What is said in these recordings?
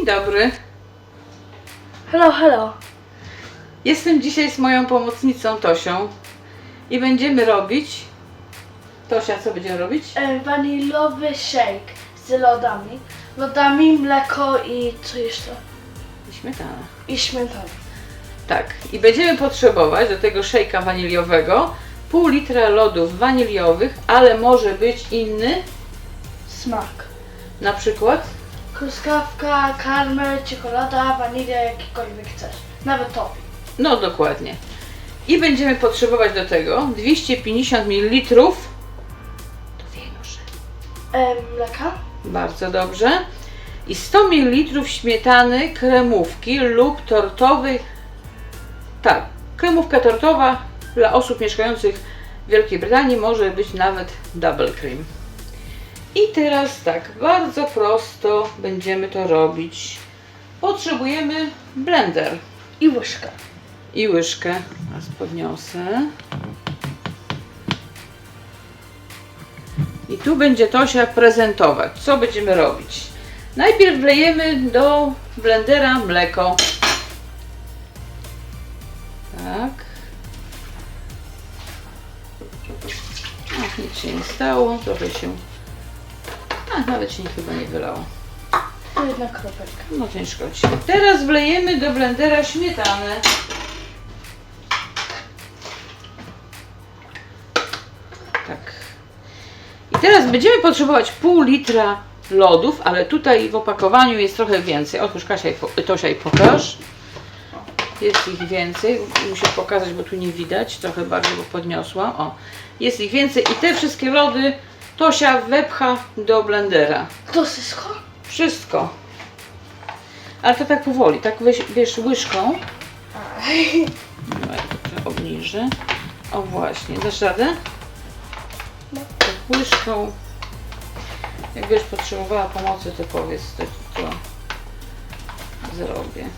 Dzień dobry. Hello, hello. Jestem dzisiaj z moją pomocnicą Tosią i będziemy robić. Tosia, co będziemy robić? E, wanilowy shake z lodami. Lodami, mleko i co jeszcze? I śmietana. I śmietana. Tak, i będziemy potrzebować do tego szejka waniliowego pół litra lodów waniliowych, ale może być inny, Smak. na przykład Truskawka, karmel, czekolada, wanilia, jakikolwiek chcesz. Nawet topi. No dokładnie. I będziemy potrzebować do tego 250 ml to większe. E, mleka. Bardzo dobrze. I 100 ml śmietany kremówki lub tortowej. Tak, kremówka tortowa dla osób mieszkających w Wielkiej Brytanii może być nawet double cream. I teraz tak, bardzo prosto będziemy to robić. Potrzebujemy blender I łyżka. i łyżkę. Teraz podniosę. I tu będzie Tosia prezentować, co będziemy robić. Najpierw wlejemy do blendera mleko. Tak. Ach, nic się nie stało, trochę się... A, nawet się chyba nie wylało. To jedna kropelka. No to nie szkodzi. Teraz wlejemy do blendera śmietanę. Tak. I teraz będziemy potrzebować pół litra lodów, ale tutaj w opakowaniu jest trochę więcej. Otóż Kasia i po- Tosia i pokaż. Jest ich więcej. Muszę pokazać, bo tu nie widać. Trochę bardziej, bo podniosłam. O, jest ich więcej i te wszystkie lody Tosia wepcha do blendera. To wszystko? Wszystko. Ale to tak powoli, tak weź, wiesz łyżką. No, ja trochę obniżę. O właśnie, dasz radę? No. Tak łyżką. Jak będziesz potrzebowała pomocy, to powiedz, to, to zrobię.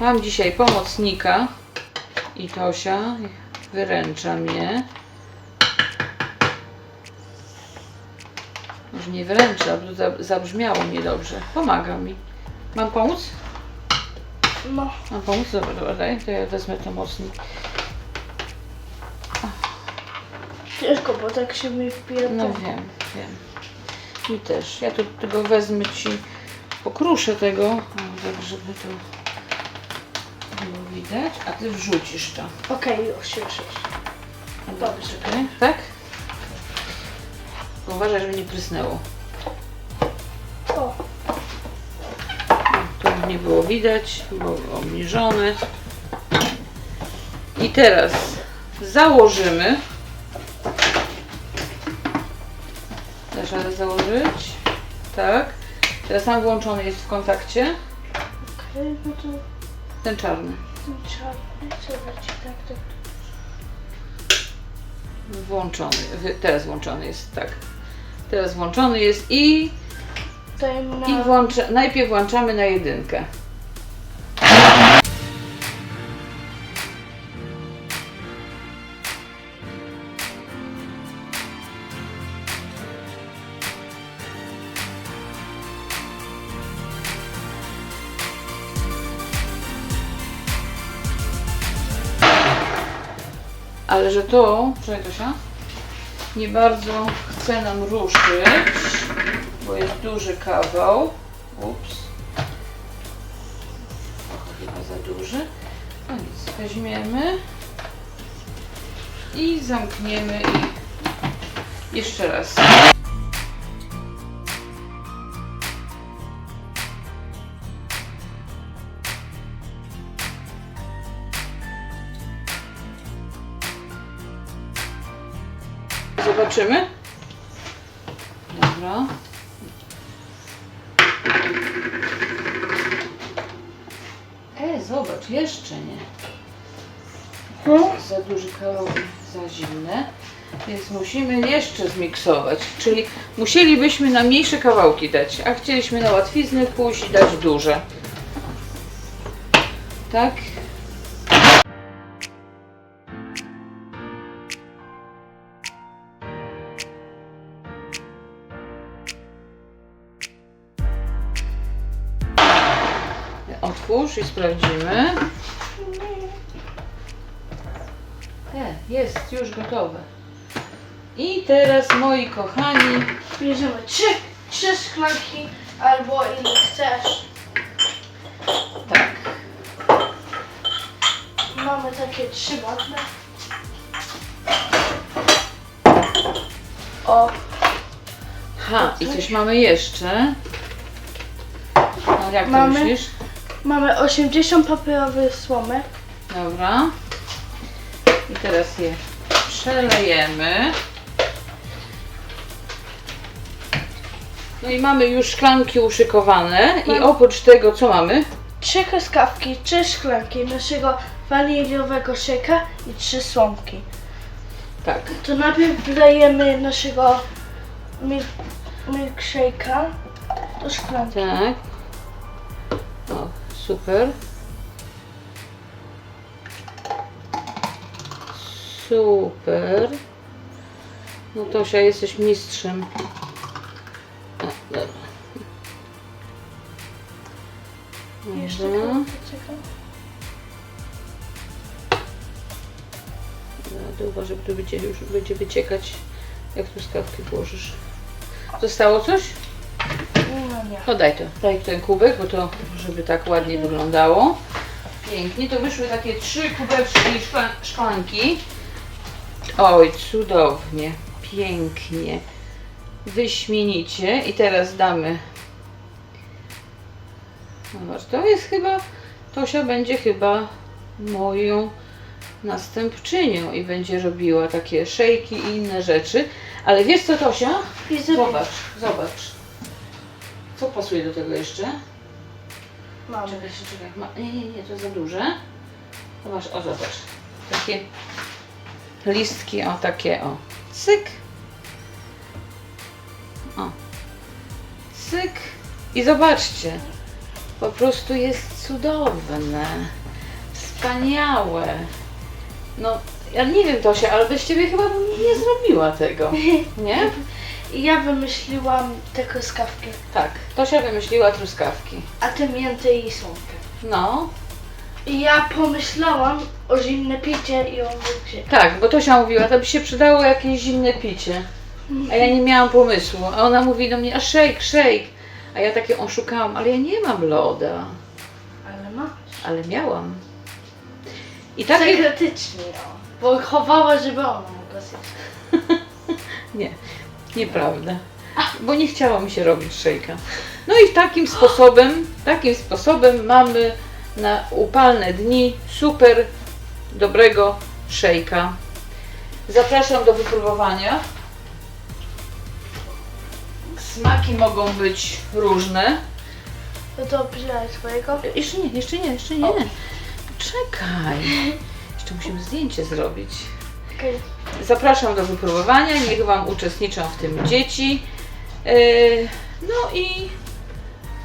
Mam dzisiaj pomocnika i Tosia wyręcza mnie. Może nie wyręcza, bo zabrzmiało niedobrze. Pomaga mi. Mam pomóc? No. Mam pomóc? Dobra, dobra, daj, to ja wezmę to mocniej. Ciężko, bo tak się mi wpija No wiem, wiem. Mi też. Ja tu tego wezmę ci, pokruszę tego, o, tak żeby to było widać, a ty wrzucisz to. Okej, już, już, już. Dobrze, czekaj. Tak? Uważaj, żeby nie prysnęło. O, Tu nie było widać, było obniżone. I teraz założymy. Dasz radę założyć? Tak. Teraz sam włączony jest w kontakcie. okej, no to Ten czarny. ten czarny, leci, tak, tak. Włączony. Teraz włączony jest, tak. Teraz włączony jest i, na... i włącza, najpierw włączamy na jedynkę. Ale że to, czekaj Tosia, nie bardzo chce nam ruszyć, bo jest duży kawał. Ups. Chyba za duży. No nic, weźmiemy i zamkniemy i jeszcze raz. Zobaczymy. Dobra. E, zobacz, jeszcze nie. Hmm? Za duży kalorii, za zimne. Więc musimy jeszcze zmiksować. Czyli musielibyśmy na mniejsze kawałki dać, a chcieliśmy na łatwiznę pójść i dać duże. Tak? Otwórz i sprawdzimy. E, jest już gotowe. I teraz moi kochani, Bierzemy trzy, trzy szklanki albo ile chcesz. tak, Mamy takie trzy ładne. O, ha, i coś mamy jeszcze. No jak to Mamy- myślisz? Mamy 80 papierowych słomek. Dobra. I teraz je przelejemy. No i mamy już szklanki uszykowane. I Mam- oprócz tego co mamy? Trzy truskawki, trzy szklanki naszego waniliowego szejka i trzy słomki. Tak. To najpierw wlejemy naszego milk, milkshake'a do szklanki. Tak. Super. Super. No Tosia, jesteś mistrzem. O, dobra. Jeszcze Dobra. kawałek, czekaj. Dobra, uważaj, bo tu będzie, już będzie wyciekać, jak tu skawki włożysz. Zostało coś? No nie. No daj to, daj ten kubek, bo to, żeby tak ładnie wyglądało. Pięknie, to wyszły takie trzy kubeczki szklan, szklanki. Oj, cudownie, pięknie, wyśmienicie. I teraz damy. Zobacz, to jest chyba, Tosia będzie chyba moją następczynią i będzie robiła takie szejki i inne rzeczy. Ale wiesz co, Tosia? Zobacz, zobacz. Co pasuje do tego jeszcze? Mamy. Czekaj, czekaj. Ma... Nie, nie, nie, to za duże. Zobacz, o zobacz. Takie listki, o takie, o. Cyk. O. Cyk. I zobaczcie. Po prostu jest cudowne. Wspaniałe. No, ja nie wiem Tosia, ale bez Ciebie chyba bym nie zrobiła tego. Nie? I ja wymyśliłam te truskawki, Tak, Tosia wymyśliła truskawki. a ty mięty i słomkę. No, I ja pomyślałam o zimne picie i o milkshake. tak, bo Tosia mówiła, to by się przydało jakieś zimne picie. A ja nie miałam pomysłu. A ona mówi do mnie, a shake, shake. A ja takie oszukałam, ale ja nie mam loda. Ale masz. Ale miałam. I takie... Sekretycznie, o. Bo chowała, żeby ona mogła zjeść. Nie, nieprawda. Bo nie chciało mi się robić szejka. No i takim sposobem, takim sposobem mamy na upalne dni super dobrego szejka. Zapraszam do wypróbowania. Smaki mogą być różne. No to przyjęłaś swojego? Jeszcze nie, jeszcze nie, jeszcze nie. Czekaj. Jeszcze musimy zdjęcie zrobić. Zapraszam do wypróbowania, niech Wam uczestniczą w tym dzieci. Yy, No i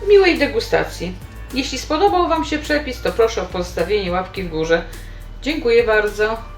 miłej degustacji. Jeśli spodobał Wam się przepis, to proszę o pozostawienie łapki w górze. Dziękuję bardzo.